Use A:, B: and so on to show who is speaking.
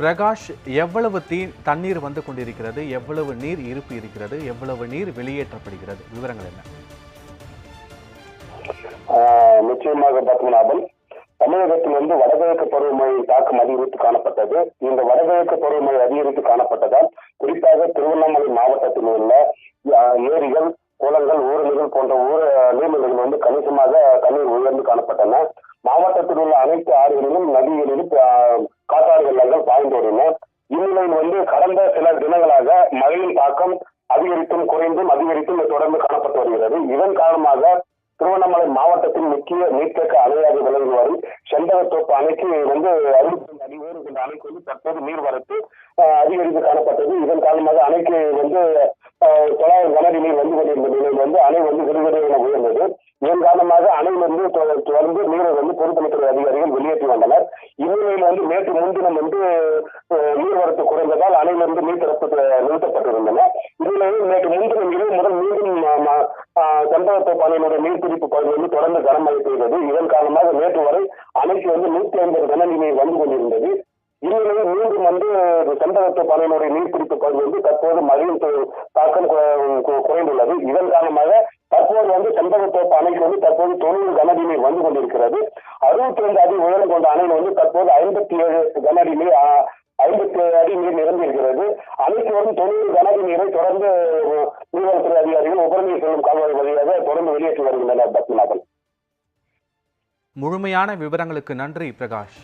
A: பிரகாஷ் எவ்வளவு தீ தண்ணீர் வந்து கொண்டிருக்கிறது எவ்வளவு நீர் இருப்பு இருக்கிறது எவ்வளவு நீர் வெளியேற்றப்படுகிறது? விவரங்கள் என்ன?
B: நிச்சயமாக பத்மநாபன் தமிழகத்தில் வந்து வடகிழக்கு பருவமழை தாக்கம் அதிகரித்து காணப்பட்டது. இந்த வடகிழக்கு பருவமழை அதிகரித்து காணப்பட்டதால் குறிப்பாக திருவண்ணாமலை மாவட்டத்தில் உள்ள ஏரிகள் குளங்கள் ஊரணிகள் போன்ற ஊர நீர்நிலைகள் வந்து கணிசமாக தண்ணீர் உயர்ந்து காணப்பட்டன. மாவட்டத்தில் உள்ள அனைத்து ஆறுகளிலும் நதிகளிலும் வெள்ளங்கள் வருவோம் இந்நிலையில் வந்து கடந்த சில தினங்களாக மழையின் தாக்கம் அதிகரித்தும் குறைந்தும் அதிகரித்தும் தொடர்ந்து காணப்பட்டு வருகிறது. இதன் காரணமாக திருவண்ணாமலை மாவட்டத்தின் முக்கிய நீர்த்தேக்க அணையாக விளங்கி வரும் செண்பகத்தோப்பு அணைக்கு வந்து அறுபத்தி அடி உயரம் கொண்ட அணைக்கு வந்து தற்போது நீர்வரத்து அதிகரித்து காணப்பட்டது. இதன் காரணமாக அணைக்கு வந்து தொள்ளாயிரம் கனடி நீர் வந்து கொண்டிருந்த நிலையில் வந்து அணை வந்து விடுவிடு உயர்ந்தது. இதன் காரணமாக அணையிலிருந்து தொ- தொடர்ந்து நீரை வந்து பொதுப்பணித்துறை அதிகாரிகள் வெளியேற்றி வந்து நேற்று முன்தினம் வந்து நீர்வரத்து குறைந்ததால் அணையிலிருந்து நீர் நிறுத்தப்பட்டிருந்தன. இந்நிலையில் நேற்று முன்தினம் இரவு முதல் மீண்டும் ம- ம- நீர்பிடிப்பு பகுதி வந்து தொடர்ந்து கனமழை பெய்தது. இதன் காரணமாக நேற்று வரை அணைக்கு வந்து நூத்தி ஐம்பது கனநிலை வந்து கொண்டிருந்தது. இந்நிலையில் மீண்டும் வந்து செண்பகத்தோப்பு அணையினுடைய நீர்பிடிப்பு பகுதி வந்து தற்போது மழையின் தாக்கம் குறைந்துள்ளது. இதன் காரணமாக தற்போது வந்து செண்பகத்தோப்பு அணைக்கு வந்து தற்போது தொண்ணூறு கனஅடி நீர் வந்து கொண்டிருக்கிறது. அறுபத்தி ரெண்டு அடி உயரம் கொண்ட அணையில் வந்து தற்போது ஐம்பத்தி ஏழு கனஅடி நீர் ஐம்பத்தி ஏழு அடி நீர் நிரம்பியிருக்கிறது. அணைக்கு வரும் தொண்ணூறு கனஅடி நீரை தொடர்ந்து நீர்வளத்துறை அதிகாரிகள் உபரிநீர் செல்லும் கால்வாய் வழியாக தொடர்ந்து வெளியேற்றி வருகின்றனர் பத்மநாபன்.
A: முழுமையான விவரங்களுக்கு நன்றி பிரகாஷ்.